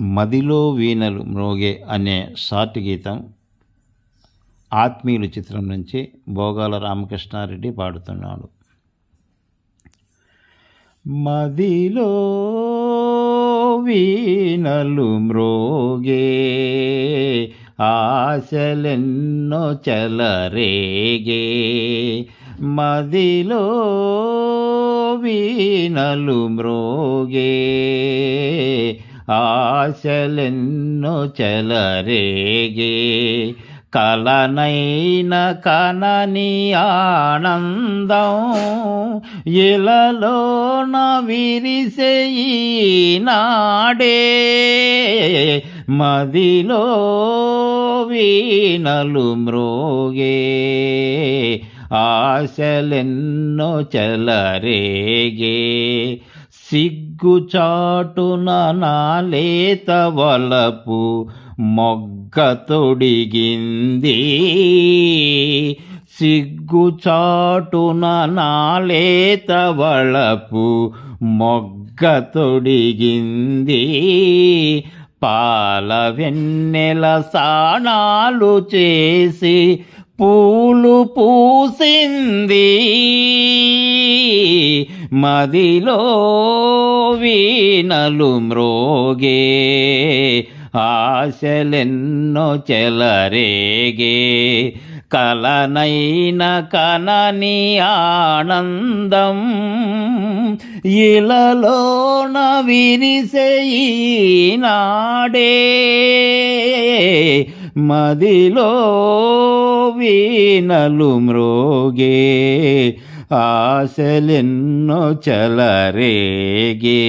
మదిలో వీణలు మ్రోగే అనే షార్ట్ గీతం ఆత్మీయులు చిత్రం నుంచి భోగాల రామకృష్ణారెడ్డి పాడుతున్నాడు. మదిలో వీణలు మ్రోగే ఆశలెన్నో చలరేగే. మదిలో వీణలు మ్రోగే ఆశలెన్ను చలరేగే కలనైన కనని ఆనందం ఇలలోన విరిసే నాడే మదిలో వీణలు మ్రోగే ఆశలెన్నో చెలరేగే సిగ్గుచాటున నాలేత వలపు మొగ్గ తొడిగింది. సిగ్గుచాటున నాలేత వలపు మొగ్గ తొడిగింది. పాల వెన్నెల సాణాలు చేసి పూలు పూసింది. మదిలో వీణలు మ్రోగే ఆశలెన్నో చెలరేగే. కలనైన కనని ఆనందం ఇలలోన విరిసే నాడే. మదిలో వీణలు మృగే ఆశలెన్నో చలరేగే.